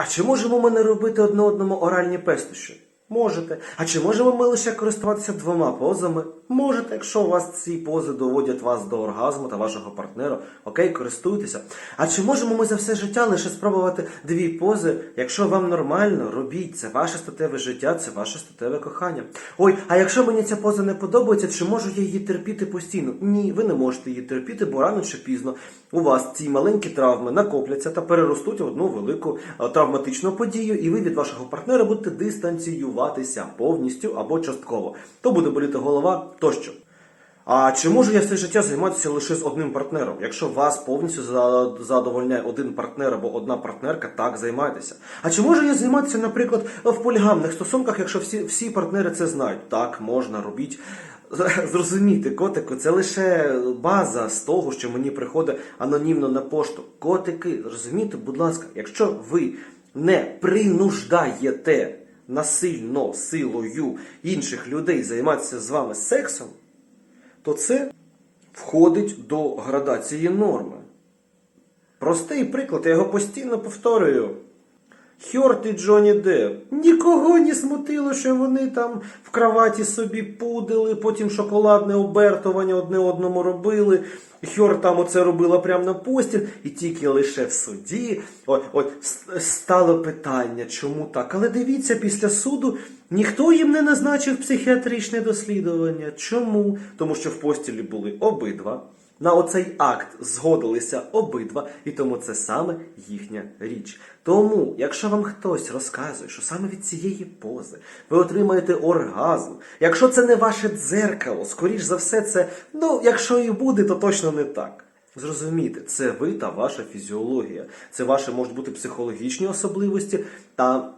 А чи можемо ми не робити одне одному оральні пестощі? Можете. А чи можемо ми лише користуватися двома позами? Можете, якщо у вас ці пози доводять вас до оргазму та вашого партнера, окей, користуйтеся. А чи можемо ми за все життя лише спробувати дві пози? Якщо вам нормально, робіть це ваше статеве життя, це ваше статеве кохання. Ой, а якщо мені ця поза не подобається, чи можу я її терпіти постійно? Ні, ви не можете її терпіти, бо рано чи пізно у вас ці маленькі травми накопляться та переростуть в одну велику е, травматичну подію, і ви від вашого партнера будете дистанціюватися повністю або частково. То буде боліти голова тощо. А чи можу я все життя займатися лише з одним партнером? Якщо вас повністю задовольняє один партнер або одна партнерка, так займайтеся. А чи можу я займатися, наприклад, в полігамних стосунках, якщо всі, всі партнери це знають? Так, можна, робіть. Зрозумійте, котику, це лише база з того, що мені приходить анонімно на пошту. Котики, зрозумійте, будь ласка, якщо ви не принуждаєте насильно силою інших людей займатися з вами сексом, то це входить до градації норми. Простий приклад, я його постійно повторюю. Хьорт і Джонні Депп. Нікого не смутило, що вони там в кроваті собі пудили, потім шоколадне обертування одне одному робили. Хьор там оце робила прямо на постіль, і тільки лише в суді от, от, стало питання, чому так. Але дивіться, після суду ніхто їм не назначив психіатричне дослідження. Чому? Тому що в постілі були обидва. На оцей акт згодилися обидва, і тому це саме їхня річ. Тому, якщо вам хтось розказує, що саме від цієї пози ви отримаєте оргазм, якщо це не ваше дзеркало, скоріш за все, це, ну, якщо і буде, то точно не так. Зрозумійте, це ви та ваша фізіологія. Це ваші можуть бути психологічні особливості та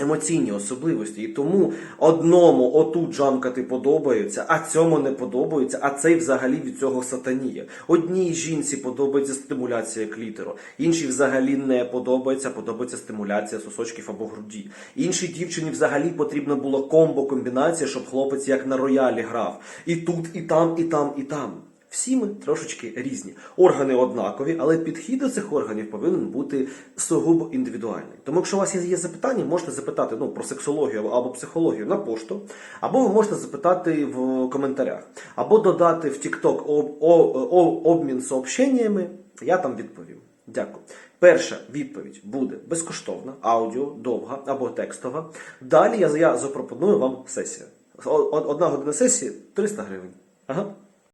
емоційні особливості. І тому одному отут жамкати подобається, а цьому не подобається, а цей взагалі від цього сатаніє. Одній жінці подобається стимуляція клітеру, іншій взагалі не подобається, подобається стимуляція сосочків або груді. Іншій дівчині взагалі потрібна була комбо-комбінація, щоб хлопець як на роялі грав. І тут, і там, і там, і там. Всі ми трошечки різні. Органи однакові, але підхід до цих органів повинен бути сугубо індивідуальний. Тому, якщо у вас є, запитання, можете запитати ну, про сексологію або психологію на пошту, або ви можете запитати в коментарях, або додати в TikTok об, о- о- обмін сообщеннями, я там відповім. Дякую. Перша відповідь буде безкоштовна, аудіо, довга або текстова. Далі я, я запропоную вам сесію. Одна година сесії 300 гривень. Ага.